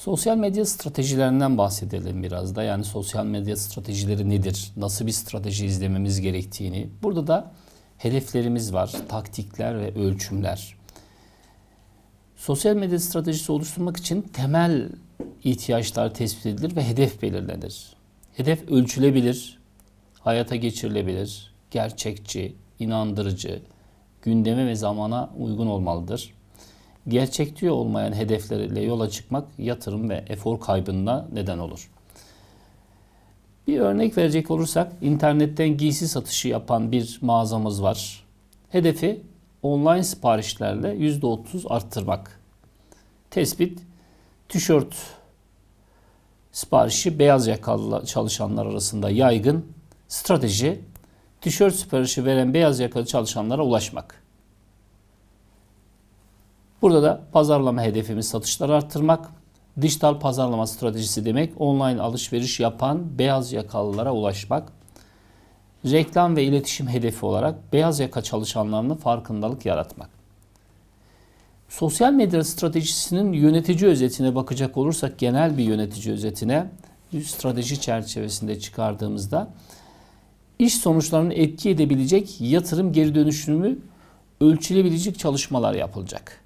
Sosyal medya stratejilerinden bahsedelim biraz da. Yani sosyal medya stratejileri nedir? Nasıl bir strateji izlememiz gerektiğini. Burada da hedeflerimiz var, taktikler ve ölçümler. Sosyal medya stratejisi oluşturmak için temel ihtiyaçlar tespit edilir ve hedef belirlenir. Hedef ölçülebilir, hayata geçirilebilir, gerçekçi, inandırıcı, gündeme ve zamana uygun olmalıdır. Gerçekçi olmayan hedeflerle yola çıkmak yatırım ve efor kaybına neden olur. Bir örnek verecek olursak internetten giysi satışı yapan bir mağazamız var. Hedefi online siparişlerle %30 arttırmak. Tespit tişört siparişi beyaz yakalı çalışanlar arasında yaygın. Strateji tişört siparişi veren beyaz yakalı çalışanlara ulaşmak. Burada da pazarlama hedefimiz satışları arttırmak. Dijital pazarlama stratejisi demek online alışveriş yapan beyaz yakalılara ulaşmak. Reklam ve iletişim hedefi olarak beyaz yaka çalışanlarının farkındalık yaratmak. Sosyal medya stratejisinin yönetici özetine bakacak olursak genel bir yönetici özetine strateji çerçevesinde çıkardığımızda iş sonuçlarını etki edebilecek yatırım geri dönüşümü ölçülebilecek çalışmalar yapılacak.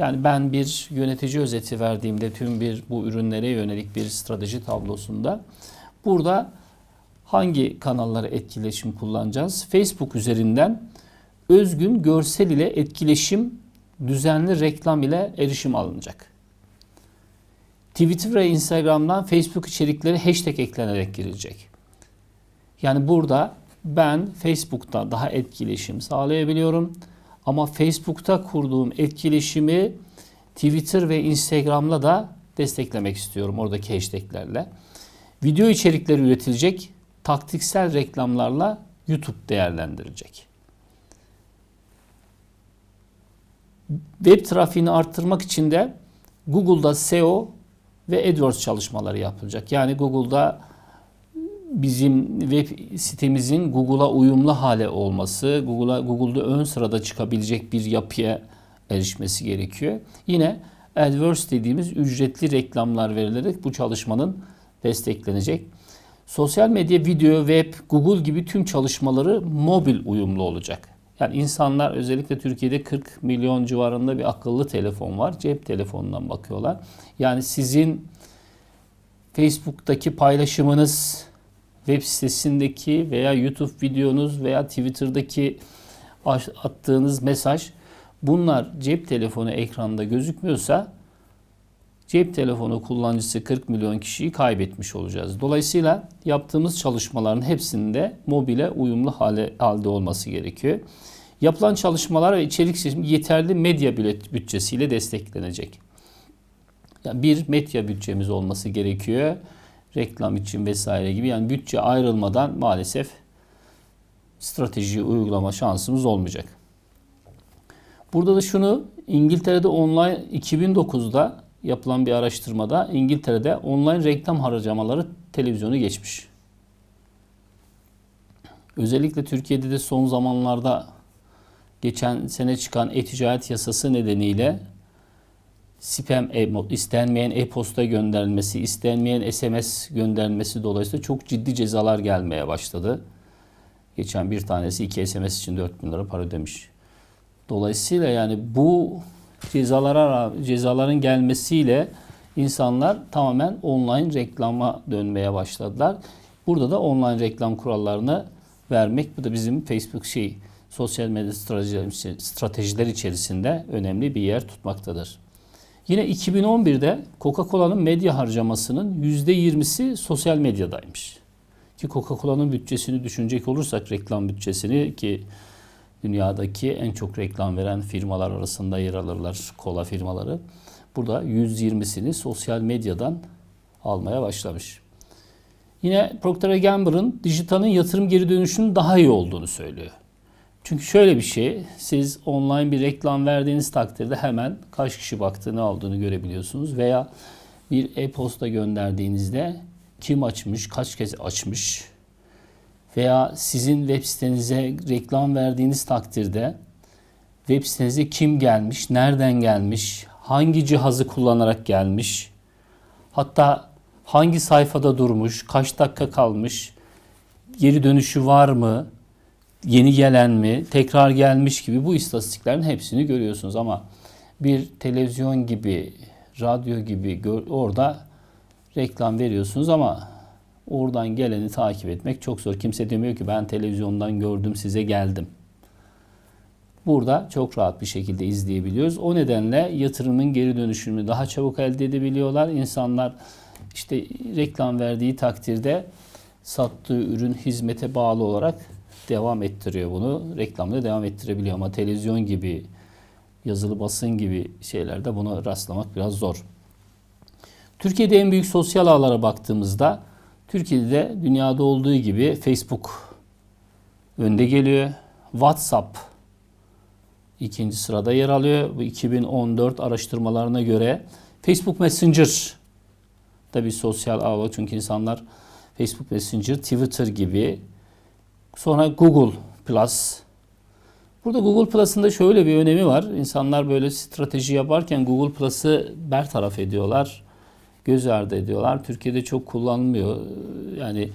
Yani ben bir yönetici özeti verdiğimde tüm bir bu ürünlere yönelik bir strateji tablosunda burada hangi kanalları etkileşim kullanacağız? Facebook üzerinden özgün görsel ile etkileşim düzenli reklam ile erişim alınacak. Twitter ve Instagram'dan Facebook içerikleri hashtag eklenerek girilecek. Yani burada ben Facebook'ta daha etkileşim sağlayabiliyorum. Ama Facebook'ta kurduğum etkileşimi Twitter ve Instagram'la da desteklemek istiyorum oradaki hashtaglerle. Video içerikleri üretilecek, taktiksel reklamlarla YouTube değerlendirilecek. Web trafiğini arttırmak için de Google'da SEO ve AdWords çalışmaları yapılacak. Yani Google'da bizim web sitemizin Google'a uyumlu hale olması, Google'a Google'da ön sırada çıkabilecek bir yapıya erişmesi gerekiyor. Yine AdWords dediğimiz ücretli reklamlar verilerek bu çalışmanın desteklenecek. Sosyal medya, video, web, Google gibi tüm çalışmaları mobil uyumlu olacak. Yani insanlar özellikle Türkiye'de 40 milyon civarında bir akıllı telefon var. Cep telefonundan bakıyorlar. Yani sizin Facebook'taki paylaşımınız, web sitesindeki veya YouTube videonuz veya Twitter'daki attığınız mesaj bunlar cep telefonu ekranda gözükmüyorsa cep telefonu kullanıcısı 40 milyon kişiyi kaybetmiş olacağız. Dolayısıyla yaptığımız çalışmaların hepsinde mobile uyumlu hale halde olması gerekiyor. Yapılan çalışmalar ve içerik seçimi yeterli medya bütçesiyle desteklenecek. Yani bir medya bütçemiz olması gerekiyor. Reklam için vesaire gibi. Yani bütçe ayrılmadan maalesef stratejiyi uygulama şansımız olmayacak. Burada da şunu İngiltere'de online 2009'da yapılan bir araştırmada İngiltere'de online reklam harcamaları televizyonu geçmiş. Özellikle Türkiye'de de son zamanlarda geçen sene çıkan e-ticaret yasası nedeniyle spam istenmeyen e-posta gönderilmesi, istenmeyen SMS gönderilmesi dolayısıyla çok ciddi cezalar gelmeye başladı. Geçen bir tanesi iki SMS için 4 bin lira para ödemiş. Dolayısıyla yani bu cezalara cezaların gelmesiyle insanlar tamamen online reklama dönmeye başladılar. Burada da online reklam kurallarını vermek bu da bizim Facebook şey sosyal medya stratejiler içerisinde önemli bir yer tutmaktadır. Yine 2011'de Coca-Cola'nın medya harcamasının %20'si sosyal medyadaymış. Ki Coca-Cola'nın bütçesini düşünecek olursak reklam bütçesini ki dünyadaki en çok reklam veren firmalar arasında yer alırlar kola firmaları. Burada 120'sini sosyal medyadan almaya başlamış. Yine Procter Gamble'ın dijitalin yatırım geri dönüşünün daha iyi olduğunu söylüyor. Çünkü şöyle bir şey, siz online bir reklam verdiğiniz takdirde hemen kaç kişi baktığını ne aldığını görebiliyorsunuz. Veya bir e-posta gönderdiğinizde kim açmış, kaç kez açmış veya sizin web sitenize reklam verdiğiniz takdirde web sitenize kim gelmiş, nereden gelmiş, hangi cihazı kullanarak gelmiş Hatta hangi sayfada durmuş, kaç dakika kalmış, geri dönüşü var mı, yeni gelen mi, tekrar gelmiş gibi bu istatistiklerin hepsini görüyorsunuz ama bir televizyon gibi, radyo gibi orada reklam veriyorsunuz ama oradan geleni takip etmek çok zor. Kimse demiyor ki ben televizyondan gördüm size geldim. Burada çok rahat bir şekilde izleyebiliyoruz. O nedenle yatırımın geri dönüşümünü daha çabuk elde edebiliyorlar. İnsanlar işte reklam verdiği takdirde sattığı ürün hizmete bağlı olarak devam ettiriyor bunu. Reklamda devam ettirebiliyor ama televizyon gibi, yazılı basın gibi şeylerde buna rastlamak biraz zor. Türkiye'de en büyük sosyal ağlara baktığımızda Türkiye'de de dünyada olduğu gibi Facebook önde geliyor. WhatsApp ikinci sırada yer alıyor. Bu 2014 araştırmalarına göre Facebook Messenger da bir sosyal ağ çünkü insanlar Facebook Messenger, Twitter gibi sonra Google Plus Burada Google Plus'ın da şöyle bir önemi var. İnsanlar böyle strateji yaparken Google Plus'ı bertaraf ediyorlar. Göz ardı ediyorlar. Türkiye'de çok kullanılmıyor. Yani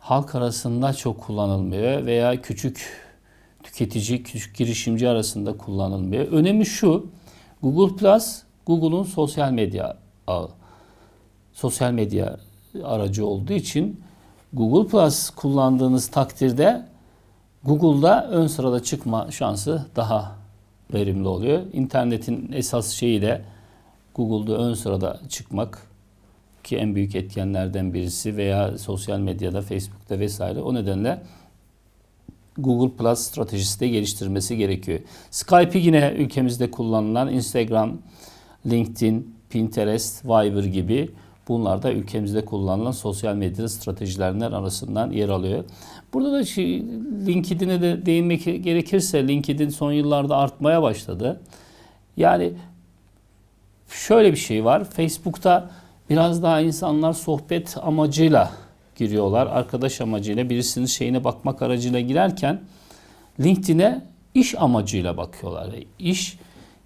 halk arasında çok kullanılmıyor veya küçük tüketici, küçük girişimci arasında kullanılmıyor. Önemi şu. Google Plus Google'un sosyal medya ağı. Sosyal medya aracı olduğu için Google Plus kullandığınız takdirde Google'da ön sırada çıkma şansı daha verimli oluyor. İnternetin esas şeyi de Google'da ön sırada çıkmak ki en büyük etkenlerden birisi veya sosyal medyada, Facebook'ta vesaire. O nedenle Google Plus stratejisi de geliştirmesi gerekiyor. Skype'i yine ülkemizde kullanılan Instagram, LinkedIn, Pinterest, Viber gibi bunlar da ülkemizde kullanılan sosyal medya stratejilerinden arasından yer alıyor. Burada da şey, LinkedIn'e de değinmek gerekirse LinkedIn son yıllarda artmaya başladı. Yani şöyle bir şey var. Facebook'ta biraz daha insanlar sohbet amacıyla giriyorlar. Arkadaş amacıyla birisinin şeyine bakmak aracıyla girerken LinkedIn'e iş amacıyla bakıyorlar. İş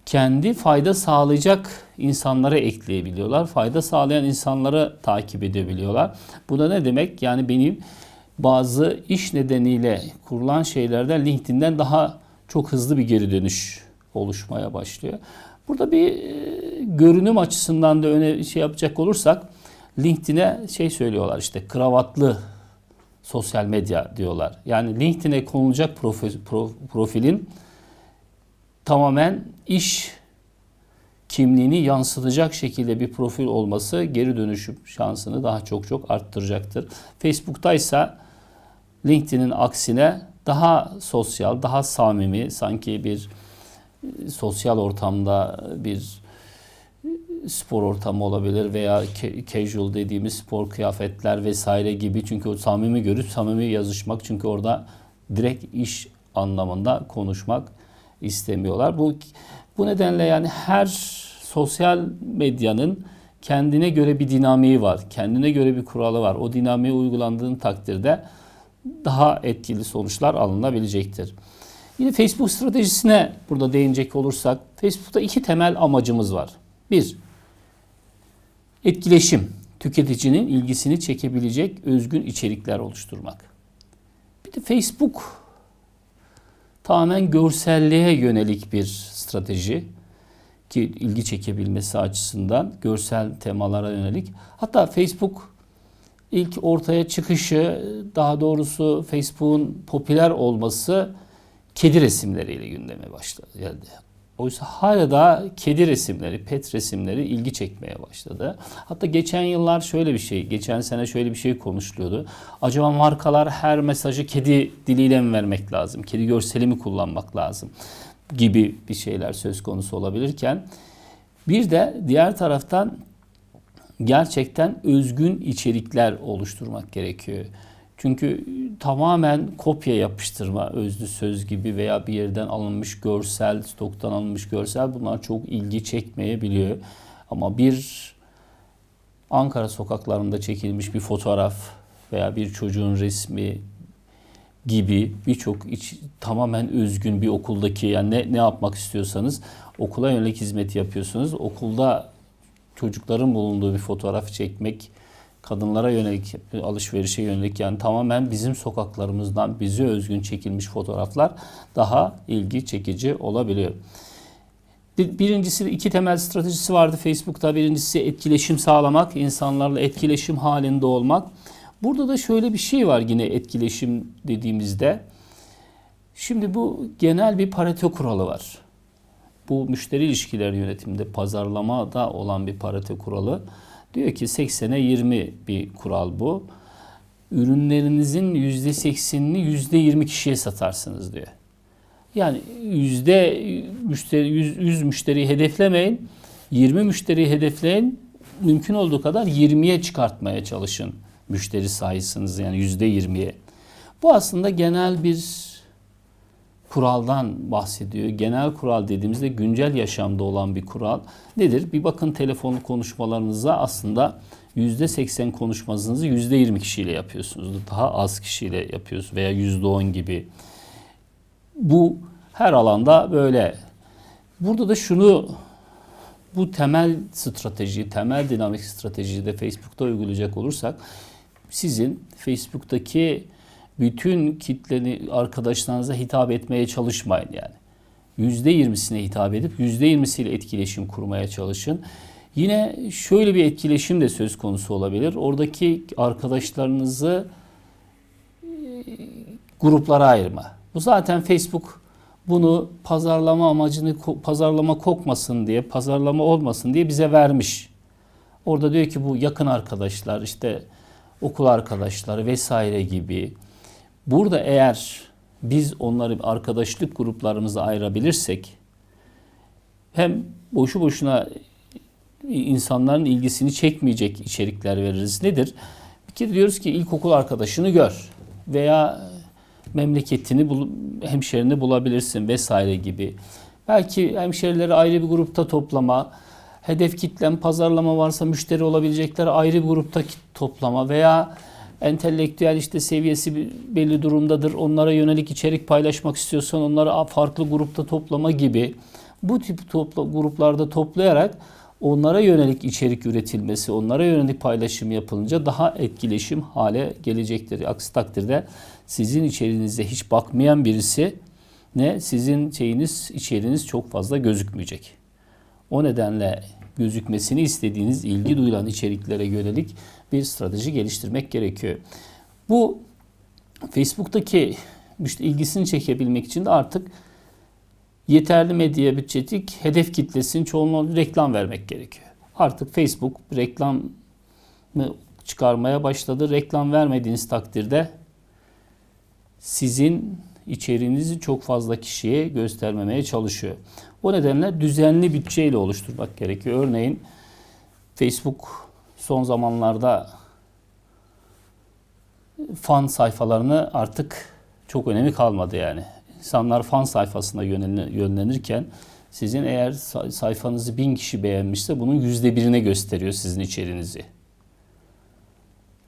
kendi fayda sağlayacak insanlara ekleyebiliyorlar. Fayda sağlayan insanları takip edebiliyorlar. Bu da ne demek? Yani benim bazı iş nedeniyle kurulan şeylerden LinkedIn'den daha çok hızlı bir geri dönüş oluşmaya başlıyor. Burada bir e, görünüm açısından da öne şey yapacak olursak LinkedIn'e şey söylüyorlar işte kravatlı sosyal medya diyorlar. Yani LinkedIn'e konulacak profil, profilin tamamen iş kimliğini yansıtacak şekilde bir profil olması geri dönüşüm şansını daha çok çok arttıracaktır. Facebook'ta ise LinkedIn'in aksine daha sosyal, daha samimi, sanki bir e, sosyal ortamda bir e, spor ortamı olabilir veya casual dediğimiz spor kıyafetler vesaire gibi. Çünkü o samimi görüp samimi yazışmak çünkü orada direkt iş anlamında konuşmak istemiyorlar. Bu bu nedenle yani her sosyal medyanın kendine göre bir dinamiği var. Kendine göre bir kuralı var. O dinamiği uygulandığın takdirde daha etkili sonuçlar alınabilecektir. Yine Facebook stratejisine burada değinecek olursak, Facebook'ta iki temel amacımız var. Bir, etkileşim, tüketicinin ilgisini çekebilecek özgün içerikler oluşturmak. Bir de Facebook tamamen görselliğe yönelik bir strateji ki ilgi çekebilmesi açısından görsel temalara yönelik. Hatta Facebook ilk ortaya çıkışı, daha doğrusu Facebook'un popüler olması kedi resimleriyle gündeme başladı. Geldi. Oysa hala da kedi resimleri, pet resimleri ilgi çekmeye başladı. Hatta geçen yıllar şöyle bir şey, geçen sene şöyle bir şey konuşuluyordu. Acaba markalar her mesajı kedi diliyle mi vermek lazım? Kedi görseli mi kullanmak lazım? Gibi bir şeyler söz konusu olabilirken bir de diğer taraftan gerçekten özgün içerikler oluşturmak gerekiyor. Çünkü tamamen kopya yapıştırma, özlü söz gibi veya bir yerden alınmış görsel, stoktan alınmış görsel bunlar çok ilgi çekmeyebiliyor. Ama bir Ankara sokaklarında çekilmiş bir fotoğraf veya bir çocuğun resmi gibi birçok tamamen özgün bir okuldaki yani ne, ne yapmak istiyorsanız okula yönelik hizmet yapıyorsunuz. Okulda çocukların bulunduğu bir fotoğraf çekmek, kadınlara yönelik, alışverişe yönelik yani tamamen bizim sokaklarımızdan bize özgün çekilmiş fotoğraflar daha ilgi çekici olabiliyor. Bir- Birincisi iki temel stratejisi vardı Facebook'ta. Birincisi etkileşim sağlamak, insanlarla etkileşim halinde olmak. Burada da şöyle bir şey var yine etkileşim dediğimizde. Şimdi bu genel bir Pareto kuralı var. Bu müşteri ilişkileri yönetiminde pazarlamada olan bir Pareto kuralı. Diyor ki 80'e 20 bir kural bu. Ürünlerinizin %80'ini %20 kişiye satarsınız diyor. Yani yüzde müşteri 100, 100 müşteriyi hedeflemeyin. 20 müşteriyi hedefleyin. Mümkün olduğu kadar 20'ye çıkartmaya çalışın müşteri sayısınızı yani yüzde 20'ye. Bu aslında genel bir kuraldan bahsediyor. Genel kural dediğimizde güncel yaşamda olan bir kural. Nedir? Bir bakın telefon konuşmalarınıza aslında %80 konuşmanızı %20 kişiyle yapıyorsunuz. Daha az kişiyle yapıyorsunuz veya %10 gibi. Bu her alanda böyle. Burada da şunu bu temel strateji, temel dinamik stratejiyi de Facebook'ta uygulayacak olursak sizin Facebook'taki bütün kitleni arkadaşlarınıza hitap etmeye çalışmayın yani. %20'sine hitap edip %20'siyle etkileşim kurmaya çalışın. Yine şöyle bir etkileşim de söz konusu olabilir. Oradaki arkadaşlarınızı e, gruplara ayırma. Bu zaten Facebook bunu pazarlama amacını pazarlama kokmasın diye, pazarlama olmasın diye bize vermiş. Orada diyor ki bu yakın arkadaşlar, işte okul arkadaşları vesaire gibi. Burada eğer biz onları arkadaşlık gruplarımıza ayırabilirsek hem boşu boşuna insanların ilgisini çekmeyecek içerikler veririz. Nedir? Bir kere diyoruz ki ilkokul arkadaşını gör veya memleketini, bul, hemşerini bulabilirsin vesaire gibi. Belki hemşerileri ayrı bir grupta toplama, hedef kitlen pazarlama varsa müşteri olabilecekleri ayrı bir grupta toplama veya entelektüel işte seviyesi belli durumdadır. Onlara yönelik içerik paylaşmak istiyorsan onları farklı grupta toplama gibi bu tip topla, gruplarda toplayarak onlara yönelik içerik üretilmesi, onlara yönelik paylaşım yapılınca daha etkileşim hale gelecektir. Aksi takdirde sizin içeriğinize hiç bakmayan birisi ne sizin şeyiniz, içeriğiniz çok fazla gözükmeyecek. O nedenle gözükmesini istediğiniz ilgi duyulan içeriklere yönelik bir strateji geliştirmek gerekiyor. Bu Facebook'taki işte ilgisini çekebilmek için de artık yeterli medya bütçetik hedef kitlesinin çoğunluğu reklam vermek gerekiyor. Artık Facebook reklam çıkarmaya başladı. Reklam vermediğiniz takdirde sizin içeriğinizi çok fazla kişiye göstermemeye çalışıyor. O nedenle düzenli bütçeyle oluşturmak gerekiyor. Örneğin Facebook son zamanlarda fan sayfalarını artık çok önemi kalmadı yani. İnsanlar fan sayfasına yönlenirken sizin eğer sayfanızı bin kişi beğenmişse bunun yüzde birine gösteriyor sizin içeriğinizi.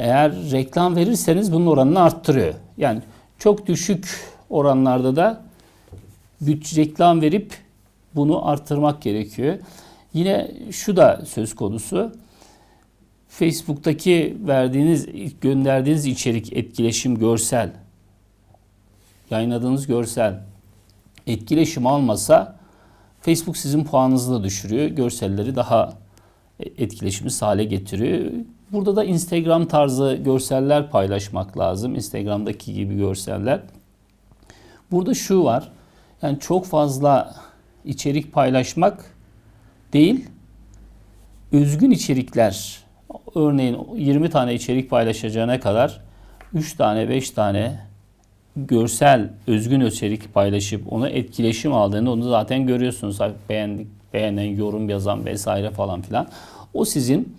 Eğer reklam verirseniz bunun oranını arttırıyor. Yani çok düşük oranlarda da bütçe reklam verip bunu arttırmak gerekiyor. Yine şu da söz konusu. Facebook'taki verdiğiniz, gönderdiğiniz içerik, etkileşim, görsel, yayınladığınız görsel etkileşim almasa Facebook sizin puanınızı da düşürüyor. Görselleri daha etkileşimli hale getiriyor. Burada da Instagram tarzı görseller paylaşmak lazım. Instagram'daki gibi görseller. Burada şu var. Yani çok fazla içerik paylaşmak değil, özgün içerikler, örneğin 20 tane içerik paylaşacağına kadar 3 tane 5 tane görsel özgün içerik paylaşıp ona etkileşim aldığını onu zaten görüyorsunuz. Beğendik, beğenen, yorum yazan vesaire falan filan. O sizin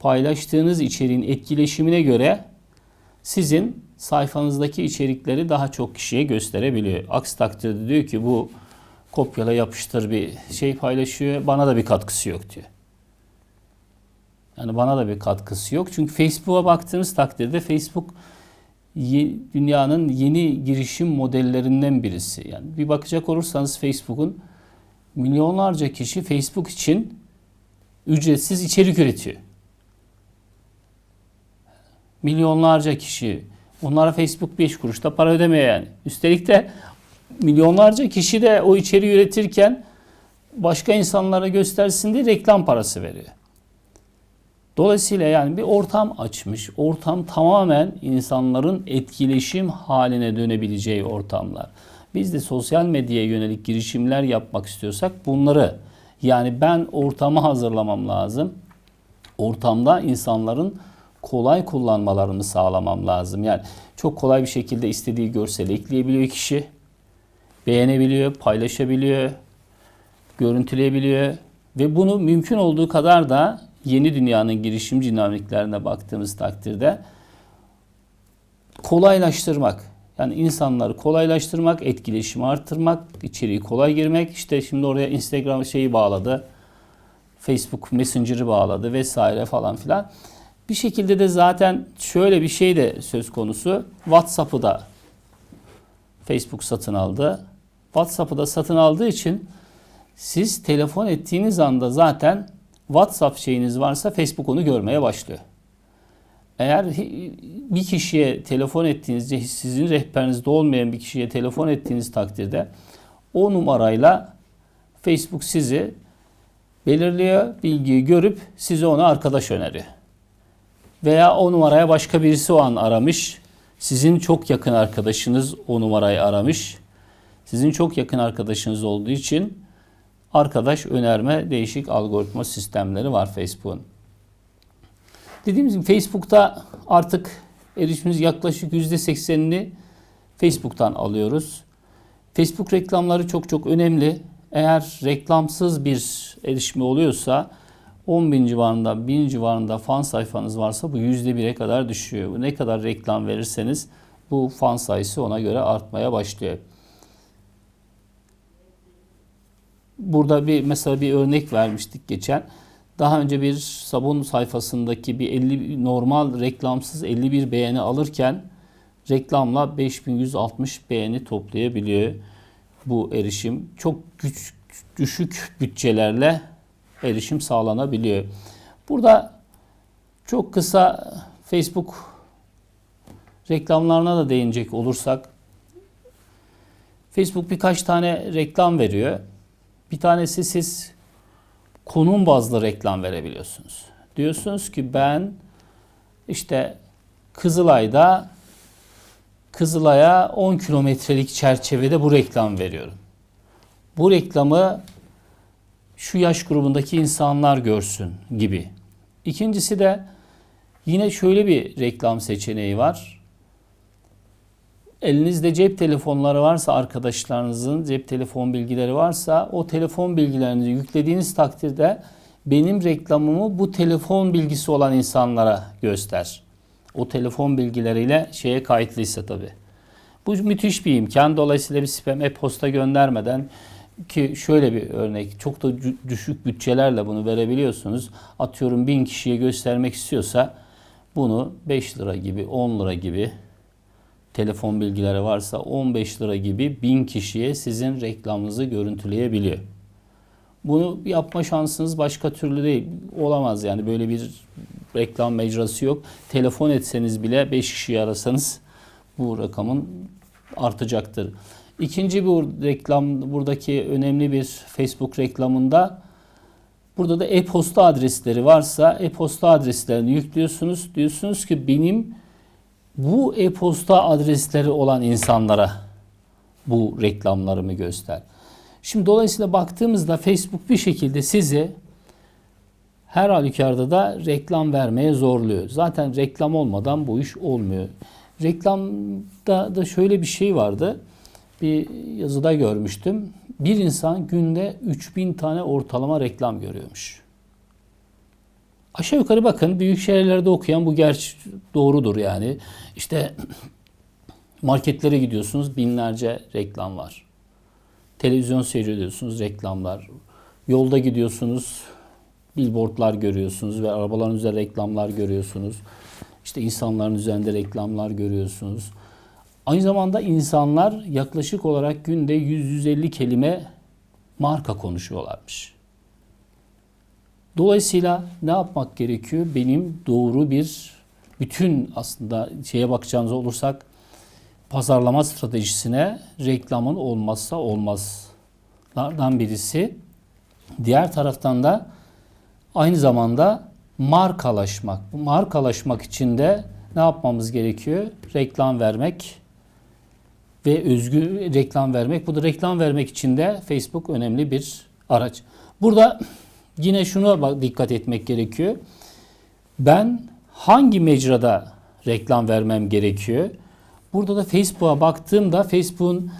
paylaştığınız içeriğin etkileşimine göre sizin sayfanızdaki içerikleri daha çok kişiye gösterebiliyor. Aksi takdirde diyor ki bu kopyala yapıştır bir şey paylaşıyor. Bana da bir katkısı yok diyor. Yani bana da bir katkısı yok. Çünkü Facebook'a baktığınız takdirde Facebook dünyanın yeni girişim modellerinden birisi. Yani bir bakacak olursanız Facebook'un milyonlarca kişi Facebook için ücretsiz içerik üretiyor. Milyonlarca kişi. Onlara Facebook 5 kuruşta para ödemiyor yani. Üstelik de milyonlarca kişi de o içeriği üretirken başka insanlara göstersin diye reklam parası veriyor. Dolayısıyla yani bir ortam açmış. Ortam tamamen insanların etkileşim haline dönebileceği ortamlar. Biz de sosyal medyaya yönelik girişimler yapmak istiyorsak bunları yani ben ortamı hazırlamam lazım. Ortamda insanların kolay kullanmalarını sağlamam lazım. Yani çok kolay bir şekilde istediği görseli ekleyebiliyor kişi. Beğenebiliyor, paylaşabiliyor, görüntüleyebiliyor ve bunu mümkün olduğu kadar da yeni dünyanın girişim dinamiklerine baktığımız takdirde kolaylaştırmak. Yani insanları kolaylaştırmak, etkileşimi arttırmak, içeriği kolay girmek. İşte şimdi oraya Instagram şeyi bağladı. Facebook Messenger'ı bağladı vesaire falan filan. Bir şekilde de zaten şöyle bir şey de söz konusu. WhatsApp'ı da Facebook satın aldı. WhatsApp'ı da satın aldığı için siz telefon ettiğiniz anda zaten WhatsApp şeyiniz varsa Facebook onu görmeye başlıyor. Eğer bir kişiye telefon ettiğinizde sizin rehberinizde olmayan bir kişiye telefon ettiğiniz takdirde o numarayla Facebook sizi belirliyor, bilgiyi görüp size ona arkadaş öneriyor. Veya o numaraya başka birisi o an aramış. Sizin çok yakın arkadaşınız o numarayı aramış. Sizin çok yakın arkadaşınız olduğu için arkadaş önerme değişik algoritma sistemleri var Facebook'un. Dediğimiz gibi Facebook'ta artık erişimimiz yaklaşık %80'ini Facebook'tan alıyoruz. Facebook reklamları çok çok önemli. Eğer reklamsız bir erişimi oluyorsa 10 bin civarında, 1000 civarında fan sayfanız varsa bu %1'e kadar düşüyor. Ne kadar reklam verirseniz bu fan sayısı ona göre artmaya başlıyor. Burada bir mesela bir örnek vermiştik geçen. Daha önce bir sabun sayfasındaki bir 50 normal reklamsız 51 beğeni alırken reklamla 5160 beğeni toplayabiliyor bu erişim. Çok güç, düşük bütçelerle erişim sağlanabiliyor. Burada çok kısa Facebook reklamlarına da değinecek olursak Facebook birkaç tane reklam veriyor. Bir tanesi siz konum bazlı reklam verebiliyorsunuz. Diyorsunuz ki ben işte Kızılay'da Kızılay'a 10 kilometrelik çerçevede bu reklam veriyorum. Bu reklamı şu yaş grubundaki insanlar görsün gibi. İkincisi de yine şöyle bir reklam seçeneği var. Elinizde cep telefonları varsa arkadaşlarınızın cep telefon bilgileri varsa o telefon bilgilerini yüklediğiniz takdirde benim reklamımı bu telefon bilgisi olan insanlara göster. O telefon bilgileriyle şeye kayıtlıysa tabi. Bu müthiş bir imkan. Dolayısıyla bir spam e-posta göndermeden ki şöyle bir örnek çok da düşük bütçelerle bunu verebiliyorsunuz. Atıyorum bin kişiye göstermek istiyorsa bunu 5 lira gibi 10 lira gibi telefon bilgileri varsa 15 lira gibi bin kişiye sizin reklamınızı görüntüleyebiliyor. Bunu yapma şansınız başka türlü değil. Olamaz yani böyle bir reklam mecrası yok. Telefon etseniz bile 5 kişiyi arasanız bu rakamın artacaktır. İkinci bir reklam buradaki önemli bir Facebook reklamında burada da e-posta adresleri varsa e-posta adreslerini yüklüyorsunuz. Diyorsunuz ki benim bu e-posta adresleri olan insanlara bu reklamlarımı göster. Şimdi dolayısıyla baktığımızda Facebook bir şekilde sizi her halükarda da reklam vermeye zorluyor. Zaten reklam olmadan bu iş olmuyor. Reklamda da şöyle bir şey vardı. Bir yazıda görmüştüm. Bir insan günde 3000 tane ortalama reklam görüyormuş. Aşağı yukarı bakın büyük şehirlerde okuyan bu gerçi doğrudur yani. İşte marketlere gidiyorsunuz binlerce reklam var. Televizyon seyrediyorsunuz reklamlar. Yolda gidiyorsunuz billboardlar görüyorsunuz ve arabaların üzerinde reklamlar görüyorsunuz. İşte insanların üzerinde reklamlar görüyorsunuz. Aynı zamanda insanlar yaklaşık olarak günde 100-150 kelime marka konuşuyorlarmış. Dolayısıyla ne yapmak gerekiyor? Benim doğru bir bütün aslında şeye bakacağımız olursak pazarlama stratejisine reklamın olmazsa olmazlardan birisi. Diğer taraftan da aynı zamanda markalaşmak. Bu markalaşmak için de ne yapmamız gerekiyor? Reklam vermek ve özgü reklam vermek. Bu da reklam vermek için de Facebook önemli bir araç. Burada yine şuna dikkat etmek gerekiyor. Ben hangi mecrada reklam vermem gerekiyor? Burada da Facebook'a baktığımda Facebook'un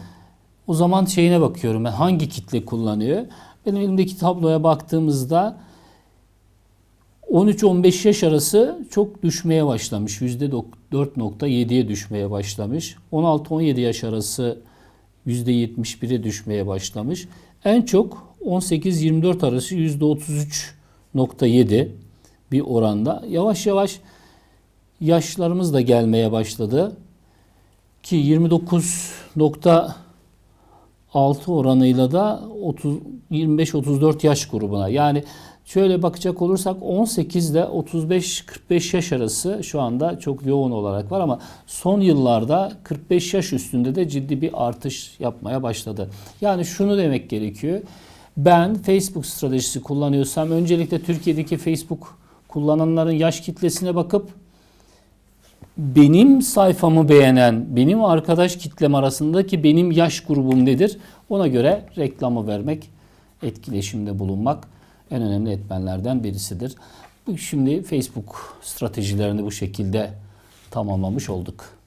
o zaman şeyine bakıyorum ben hangi kitle kullanıyor? Benim elimdeki tabloya baktığımızda 13-15 yaş arası çok düşmeye başlamış. %4.7'ye düşmeye başlamış. 16-17 yaş arası %71'e düşmeye başlamış. En çok 18-24 arası %33.7 bir oranda. Yavaş yavaş yaşlarımız da gelmeye başladı. Ki 29.6 oranıyla da 30 25-34 yaş grubuna. Yani şöyle bakacak olursak 18 ile 35-45 yaş arası şu anda çok yoğun olarak var ama son yıllarda 45 yaş üstünde de ciddi bir artış yapmaya başladı. Yani şunu demek gerekiyor. Ben Facebook stratejisi kullanıyorsam öncelikle Türkiye'deki Facebook kullananların yaş kitlesine bakıp benim sayfamı beğenen, benim arkadaş kitlem arasındaki benim yaş grubum nedir? Ona göre reklamı vermek, etkileşimde bulunmak en önemli etmenlerden birisidir. Şimdi Facebook stratejilerini bu şekilde tamamlamış olduk.